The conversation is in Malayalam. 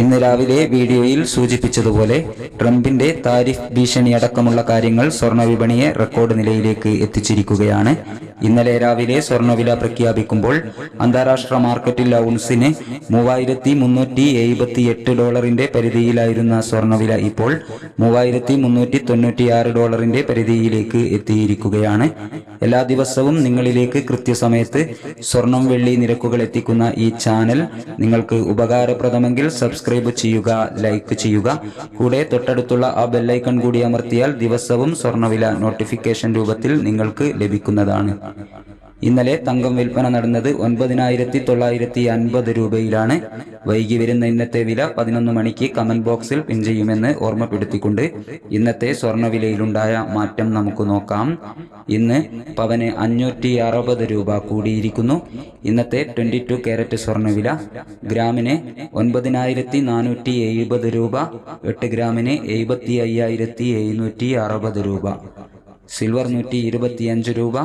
ഇന്ന് രാവിലെ വീഡിയോയിൽ സൂചിപ്പിച്ചതുപോലെ ട്രംപിന്റെ താരിഫ് ഭീഷണി അടക്കമുള്ള കാര്യങ്ങൾ സ്വർണ വിപണിയെ റെക്കോർഡ് നിലയിലേക്ക് എത്തിച്ചിരിക്കുകയാണ്. ഇന്നലെ രാവിലെ സ്വർണവില പ്രഖ്യാപിക്കുമ്പോൾ അന്താരാഷ്ട്ര മാർക്കറ്റിൽ ഔൺസിന് മൂവായിരത്തി മുന്നൂറ്റി എഴുപത്തി എട്ട് ഡോളറിന്റെ പരിധിയിലായിരുന്ന സ്വർണവില ഇപ്പോൾ മൂവായിരത്തി മുന്നൂറ്റി തൊണ്ണൂറ്റിയാറ് ഡോളറിന്റെ പരിധിയിലേക്ക് എത്തിയിരിക്കുകയാണ്. എല്ലാ ദിവസവും നിങ്ങളിലേക്ക് കൃത്യസമയത്ത് സ്വർണം വെള്ളി നിരക്കുകൾ എത്തിക്കുന്ന ഈ ചാനൽ നിങ്ങൾക്ക് ഉപകാരപ്രദമെങ്കിൽ സബ്സ്ക്രൈബ് ചെയ്യുക ലൈക്ക് ചെയ്യുക. കൂടെ തൊട്ടടുത്തുള്ള ആ ബെല്ലൈക്കൺ കൂടി അമർത്തിയാൽ ദിവസവും സ്വർണവില നോട്ടിഫിക്കേഷൻ രൂപത്തിൽ നിങ്ങൾക്ക് ലഭിക്കുന്നതാണ്. ഇന്നലെ തങ്കം വിൽപ്പന നടന്നത് ഒൻപതിനായിരത്തി തൊള്ളായിരത്തി അൻപത് രൂപയിലാണ്. വൈകി വരുന്ന ഇന്നത്തെ വില പതിനൊന്ന് മണിക്ക് കമന്റ് ബോക്സിൽ പിൻ ചെയ്യുമെന്ന് ഓർമ്മപ്പെടുത്തിക്കൊണ്ട് ഇന്നത്തെ സ്വർണവിലയിലുണ്ടായ മാറ്റം നമുക്ക് നോക്കാം. ഇന്ന് പവന് അഞ്ഞൂറ്റി അറുപത് രൂപ കൂടിയിരിക്കുന്നു. ഇന്നത്തെ ട്വന്റി ടു ക്യാരറ്റ് സ്വർണവില ഗ്രാമിന് ഒൻപതിനായിരത്തി നാനൂറ്റി എഴുപത് രൂപ എട്ട് ഗ്രാമിന് എഴുപത്തി അയ്യായിരത്തി എഴുന്നൂറ്റി അറുപത് രൂപ സിൽവർ നൂറ്റി ഇരുപത്തിയഞ്ച് രൂപ